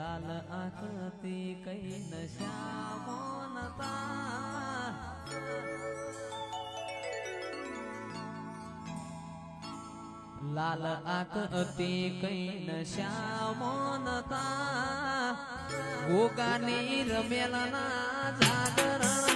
લાલ આંખતી કઈ નશા મોનતા લાલ આંખતી કઈ નશા મોનતા ગોગાની રમેલાના જાગરણ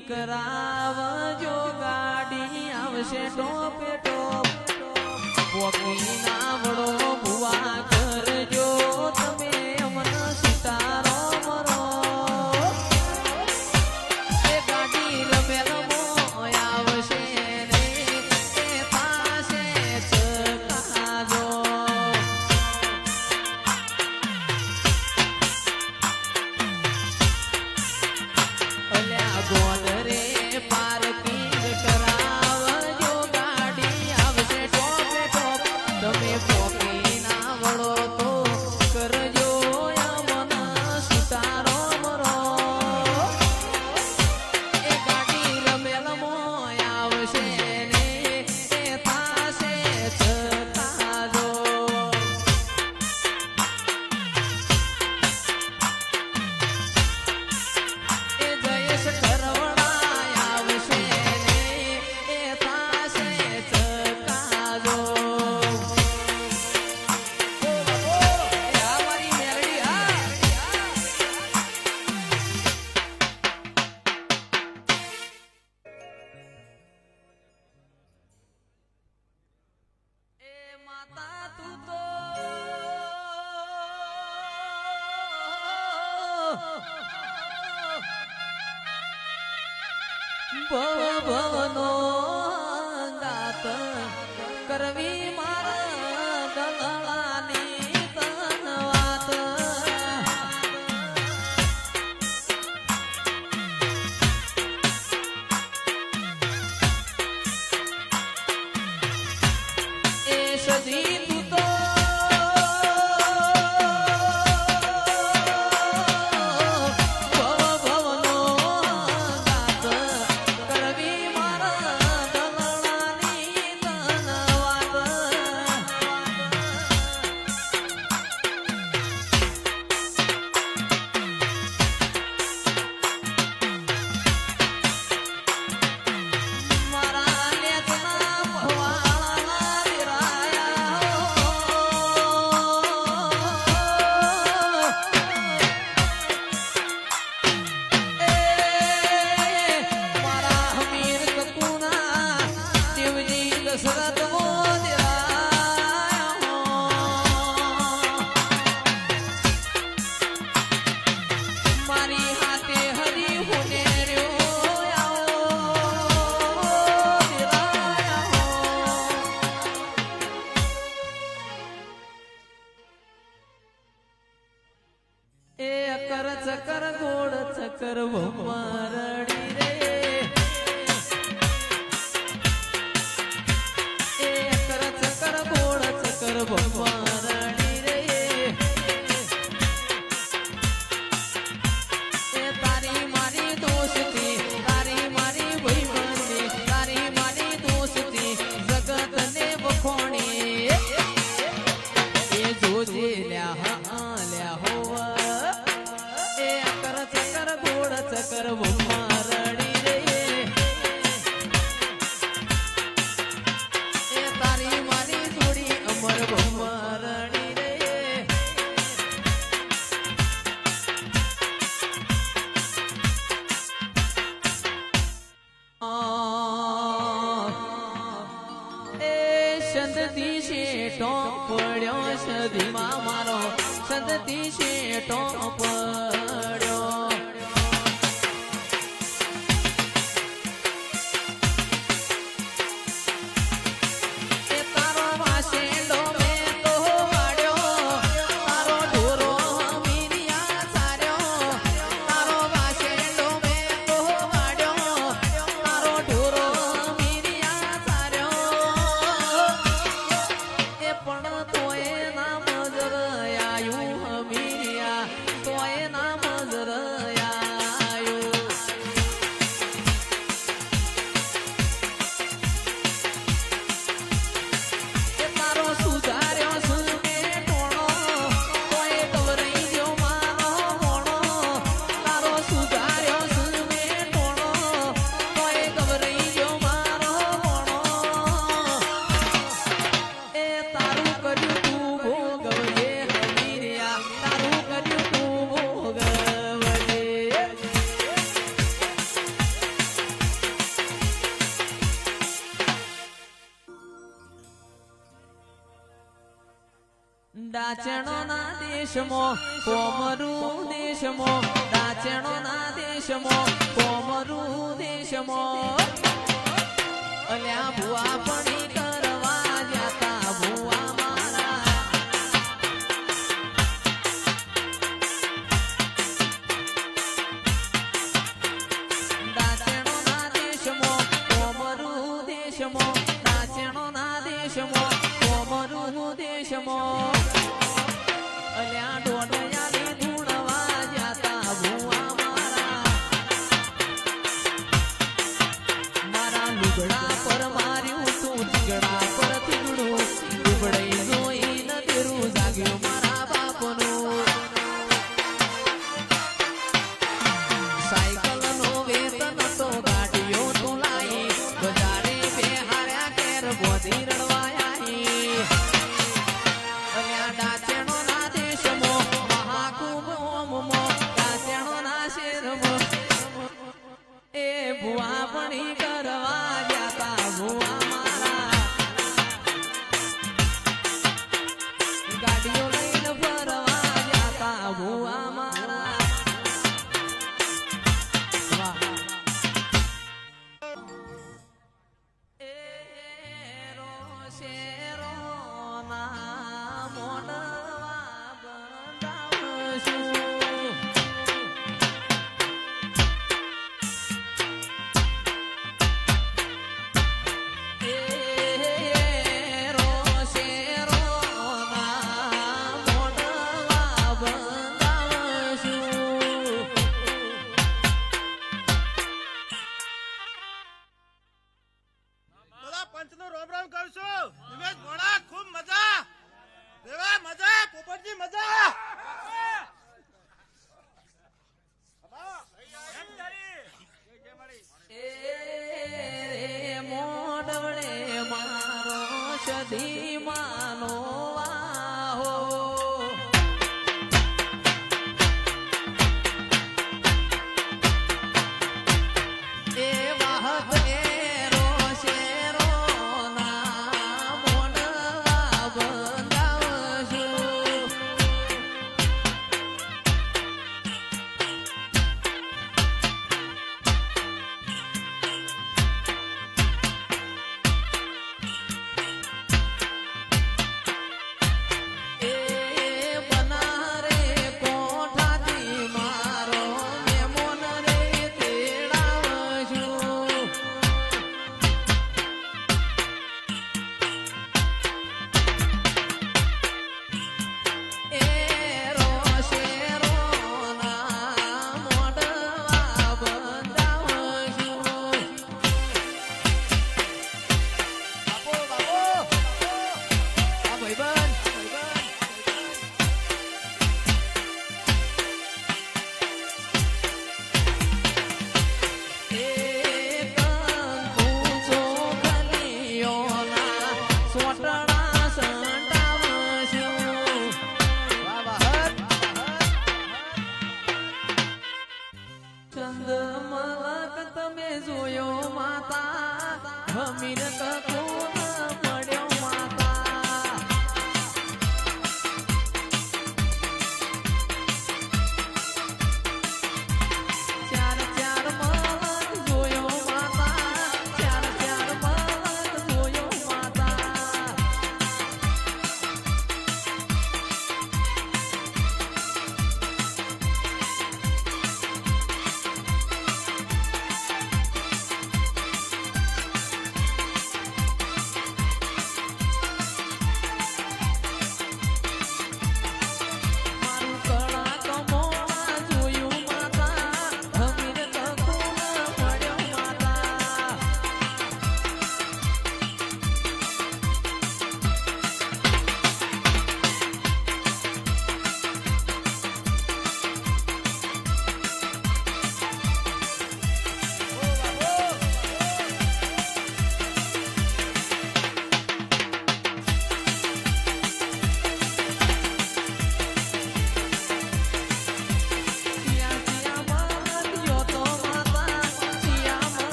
કરાવજો ગાડી આવશે ટોપે ટોપ. પોકી ના વડો सदी સંતતી શેઠો પડ્યો સધીમાં મારો. સંતતી શેઠો પડ્યો ડાચણો ના દેશમો કોમરું દેશમો. ડાચણો ના દેશમો કોમરું દેશમો. અલ્યા ભુવા પણ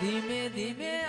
ધીમે ધીમે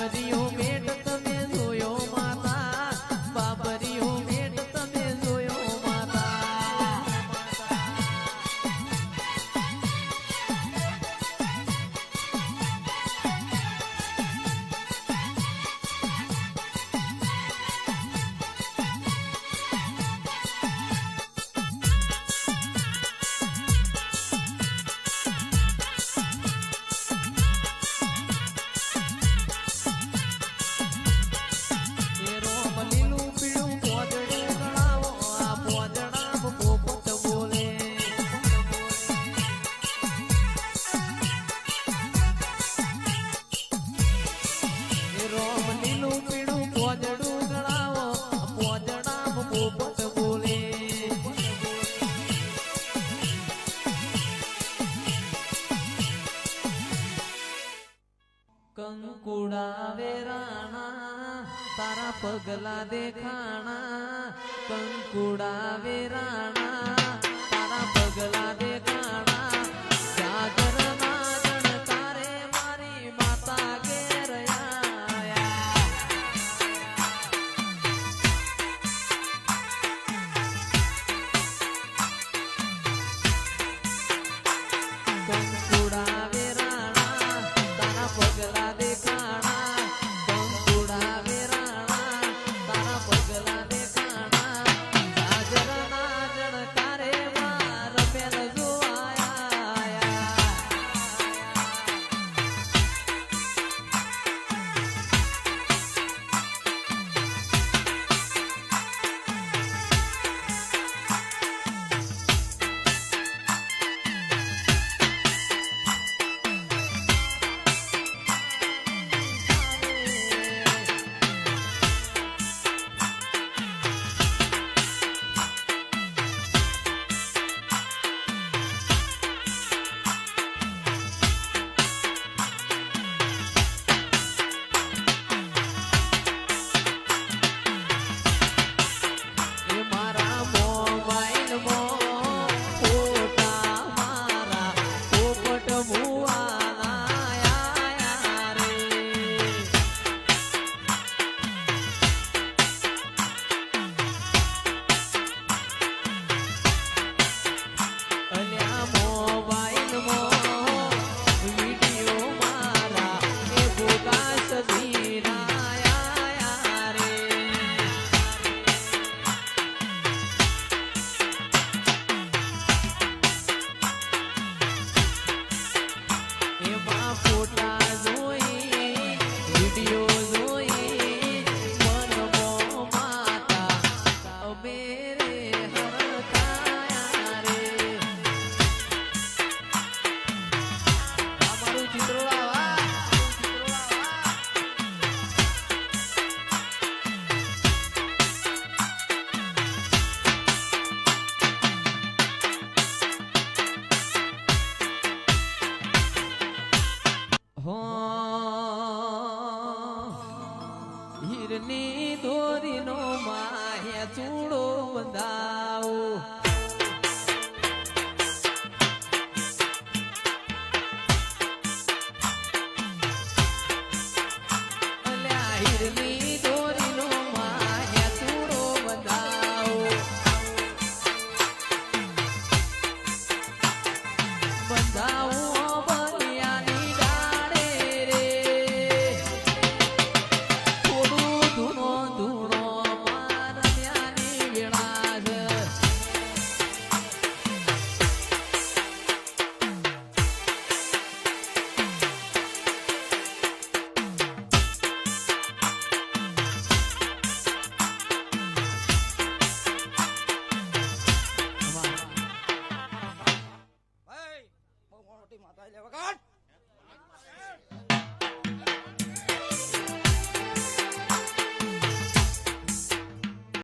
परियों પગલા દેખાણા કંકુડા વેરાણા તારા પગલા